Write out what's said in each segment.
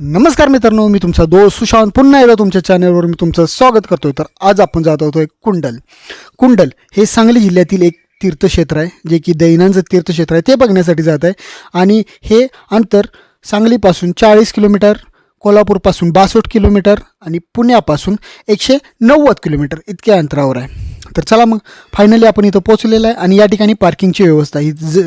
नमस्कार मित्रांनो मी तुमचा दोस्त सुशांत. पुन्हा एकदा तुमच्या चॅनलवर मी तुमचं स्वागत करतोय. तर आज आपण जात आहोत एक कुंडल. कुंडल हे सांगली जिल्ह्यातील एक तीर्थक्षेत्र आहे जे की दैनांचं तीर्थक्षेत्र आहे. ते बघण्यासाठी जात आहे. आणि हे अंतर सांगलीपासून चाळीस किलोमीटर कोल्हापूरपासून बासष्ट किलोमीटर आणि पुण्यापासून एकशे नव्वद किलोमीटर इतक्या अंतरावर आहे. तर चला मग फायनली आपण इथं पोहोचलेलं आहे आणि या ठिकाणी पार्किंगची व्यवस्था ही ज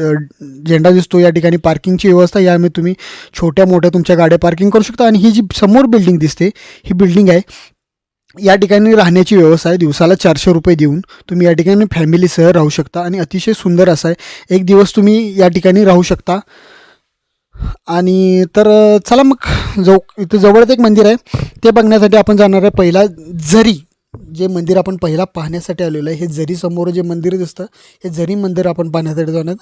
झेंडा दिसतो या ठिकाणी पार्किंगची व्यवस्था यामुळे तुम्ही छोट्या मोठ्या तुमच्या गाड्या पार्किंग करू शकता आणि ही जी समोर बिल्डिंग दिसते ही बिल्डिंग आहे. या ठिकाणी राहण्याची व्यवस्था आहे. दिवसाला चारशे रुपये देऊन तुम्ही या ठिकाणी फॅमिलीसह राहू शकता आणि अतिशय सुंदर असं आहे. एक दिवस तुम्ही या ठिकाणी राहू शकता. आणि तर चला मग जव इथं जवळच एक मंदिर आहे. ते बघण्यासाठी आपण जाणार आहे पहिला जरी. जे मंदिर आपण पहिला पाहण्यासाठी आलेलं आहे हे जरी समोर जे मंदिर दिसतं हे जरी मंदिर आपण पाहण्यासाठी जाणार.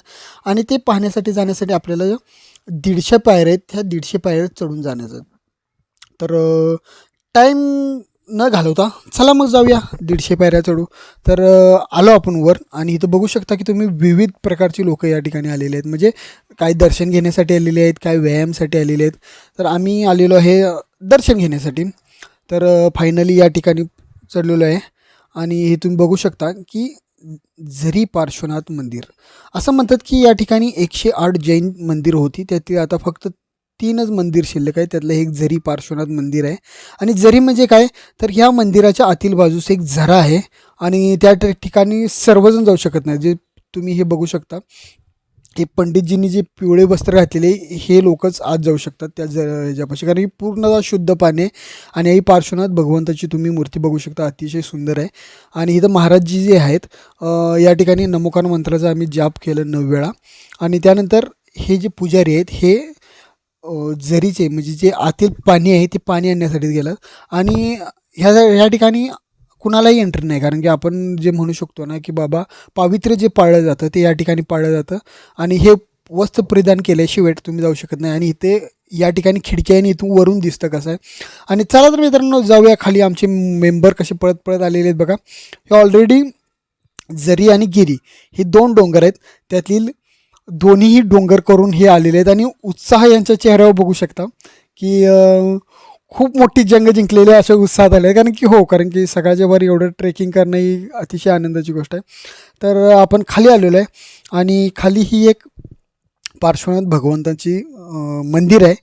आणि ते पाहण्यासाठी जाण्यासाठी आपल्याला दीडशे पायऱ्या आहेत त्या दीडशे पायऱ्या चढून जाण्याचं. तर टाईम न घालवता चला मग जाऊया दीडशे पायऱ्या चढू. तर आलो आपण वर आणि इथं बघू शकता की तुम्ही विविध प्रकारची लोकं या ठिकाणी आलेले आहेत. म्हणजे काय दर्शन घेण्यासाठी आलेले आहेत काय व्यायामसाठी आलेले आहेत. तर आम्ही आलेलो आहे दर्शन घेण्यासाठी. तर फायनली या ठिकाणी चढलेलो आहे. आणि हे तुम्ही बघू शकता की झरी पार्श्वनाथ मंदिर. असं म्हणतात की या ठिकाणी एकशे आठ जैन मंदिर होती. त्यातील आता फक्त तीनच मंदिर शिल्लक आहे त्यातलं एक झरी पार्श्वनाथ मंदिर आहे. आणि जरी म्हणजे काय? तर ह्या मंदिराच्या आतील बाजूस एक झरा आहे. आणि त्या ठिकाणी सर्वजण जाऊ शकत नाही जे तुम्ही हे बघू शकता. हे पंडितजींनी जे पिवळे वस्त्र घातलेले हे लोकच आज जाऊ शकतात त्या ज ह्याच्यापाशी. कारण की पूर्णतः शुद्ध पाणी आहे आणि आई पार्श्वनाथ भगवंताची तुम्ही मूर्ती बघू शकता अतिशय सुंदर आहे. आणि इथं महाराजजी जे आहेत या ठिकाणी नमोकार मंत्राचा आम्ही जाप केलं नऊ वेळा. आणि त्यानंतर हे जे पुजारी आहेत हे जरीचे म्हणजे जे आतील पाणी आहे ते पाणी आणण्यासाठी गेलं. आणि ह्या ह्या ठिकाणी कुणालाही एंट्री नाही. कारण की आपण जे म्हणू शकतो ना की बाबा पावित्र्य जे पाळलं जातं ते या ठिकाणी पाळलं जातं. आणि हे वस्त्र परिधान केल्याशिवाय तुम्ही जाऊ शकत नाही. आणि इथे या ठिकाणी खिडक्याने आणि इथून वरून दिसतं कसं आहे. आणि चला तर मित्रांनो जाऊया खाली. आमचे मेंबर कसे पळत पळत आलेले आहेत बघा. हे ऑलरेडी जरी आणि गिरी हे दोन डोंगर आहेत. त्यातील दोन्हीही डोंगर करून हे आलेले आहेत. आणि उत्साह यांच्या चेहऱ्यावर बघू शकता की खूप मोठी जंग जिंकलेली असे उत्साहात आले कारण की हो कारण की सकाळच्या वर एवढं ट्रेकिंग करणं ही अतिशय आनंदाची गोष्ट आहे. तर आपण खाली आलेलो आहे आणि खाली ही एक पार्श्वनाथ भगवंताची मंदिर आहे.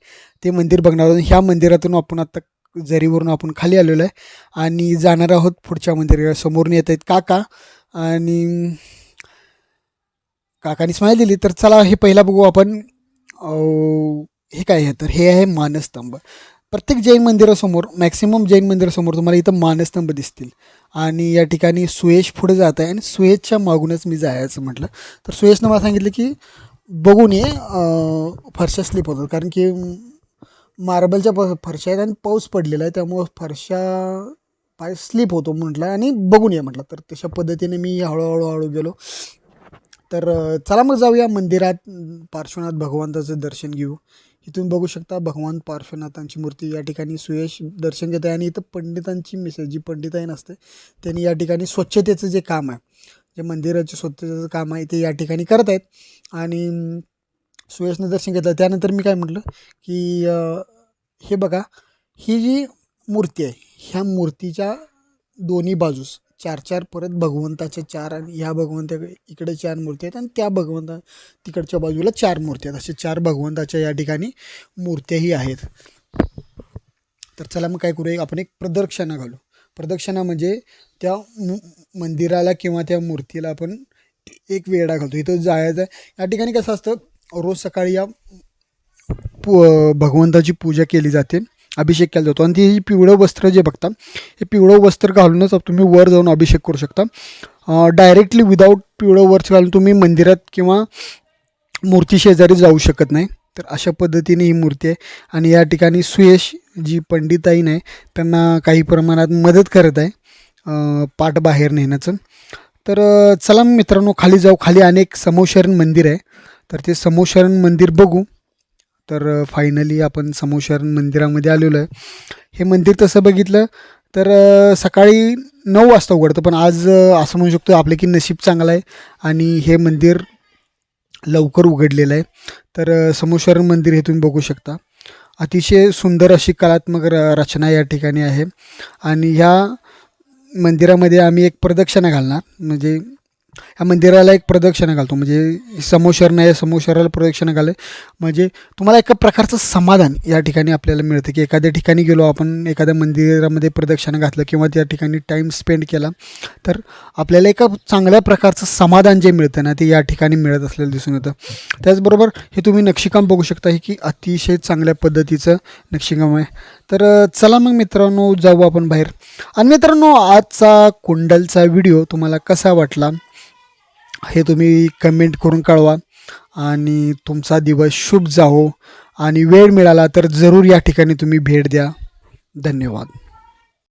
ते मंदिर बघणार आहोत. ह्या मंदिरातून आपण आत्ता जरीवरून आपण खाली आलेलो आहे आणि जाणार आहोत पुढच्या मंदिराला समोरून येत आहेत काका आणि काकाने स्माईल दिली. तर चला हे पहिला बघू आपण. हे काय आहे? तर हे आहे मानस्तंभ प्रत्येक जैन मंदिरासमोर मॅक्सिमम जैन मंदिरासमोर तुम्हाला इथं मानस्तंभ दिसतील. आणि या ठिकाणी सुयश पुढे जात आहे आणि सुयशच्या मागूनच मी जायचं म्हटलं. तर सुयशनं मला सांगितलं की बघून ये फरशा स्लिप होतात. कारण की मार्बलच्या प फरशा आहेत आणि पाऊस पडलेला आहे. त्यामुळं फरशा पाय स्लिप होतो म्हटलं आणि बघून ये म्हटलं. तर तशा पद्धतीने मी हळूहळू हळू गेलो. तर चला मग जाऊया मंदिरात पार्श्वनाथ भगवंताचं दर्शन घेऊ. इथून बघू शकता भगवान पार्श्वनाथांची मूर्ती या ठिकाणी सुयश दर्शन घेत आहे आणि इथं पंडितांची मिसेस जी पंडिताई नसते त्यांनी या ठिकाणी स्वच्छतेचं जे काम आहे जे मंदिराचे स्वच्छतेचं काम आहे ते या ठिकाणी करत आहेत. आणि सुयशनं दर्शन घेतलं. त्यानंतर मी काय म्हटलं की हे बघा ही जी मूर्ती आहे ह्या मूर्तीच्या दोन्ही बाजूस चार चार परत भगवंताच्या चार आणि ह्या भगवंता इकडे चार मूर्ती आहेत आणि त्या भगवंता तिकडच्या बाजूला चार मूर्ती आहेत. असे चार भगवंताच्या या ठिकाणी मूर्त्याही आहेत. तर चला मग काय करूया आपण एक प्रदक्षिणा घालू. प्रदक्षिणा म्हणजे त्या मु- मंदिराला किंवा त्या मूर्तीला आपण एक वेडा घालतो. इथं जायचं आहे. या ठिकाणी कसं असतं रोज सकाळी या पू भगवंताची पूजा केली जाते. अभिषेक केला जातो. आणि ते पिवळं वस्त्र जे बघता हे पिवळं वस्त्र घालूनच तुम्ही वर जाऊन अभिषेक करू शकता. डायरेक्टली विदाऊट पिवळं वस्त्र घालून तुम्ही मंदिरात किंवा मूर्ती शेजारी जाऊ शकत नाही. तर अशा पद्धतीने ही मूर्ती आहे. आणि या ठिकाणी सुयश जी पंडिताईन आहे त्यांना काही प्रमाणात मदत करत आहे पाठ बाहेर नेण्याचं. तर चला मित्रांनो खाली जाऊ. खाली अनेक समोशरण मंदिर आहे. तर ते समोशरण मंदिर बघू. तर फायनली आपण समोशरण मंदिरामध्ये आलेलो आहे. हे मंदिर तसं बघितलं तर सकाळी नऊ वाजता उघडतं पण आज असं म्हणू शकतो आपलं की नशीब चांगलं आहे आणि हे मंदिर लवकर उघडलेलं आहे. तर समोशरण मंदिर हे तुम्ही बघू शकता. अतिशय सुंदर अशी कलात्मक र रचना या ठिकाणी आहे. आणि ह्या मंदिरामध्ये आम्ही एक प्रदक्षिणा घालणार म्हणजे या मंदिराला एक प्रदक्षिणा घालतो. म्हणजे समोशर नाही समोशराला प्रदक्षिणा घाले म्हणजे तुम्हाला एका प्रकारचं समाधान या ठिकाणी आपल्याला मिळतं की एखाद्या ठिकाणी गेलो आपण एखाद्या मंदिरामध्ये प्रदक्षिणा घातलं किंवा त्या ठिकाणी टाईम स्पेंड केला तर आपल्याला एका चांगल्या प्रकारचं समाधान जे मिळतं ना ते या ठिकाणी मिळत असलेलं दिसून येतं. त्याचबरोबर हे तुम्ही नक्षीकाम बघू शकता हे की अतिशय चांगल्या पद्धतीचं नक्षीकाम आहे. तर चला मग मित्रांनो जाऊ आपण बाहेर. आणि मित्रांनो आजचा कुंडलचा व्हिडिओ तुम्हाला कसा वाटला? हे तुम्ही कमेंट करून कळवा. आणि तुमचा दिवस शुभ जावो. आणि वेळ मिळाला तर जरूर या ठिकाणी तुम्ही भेट द्या. धन्यवाद.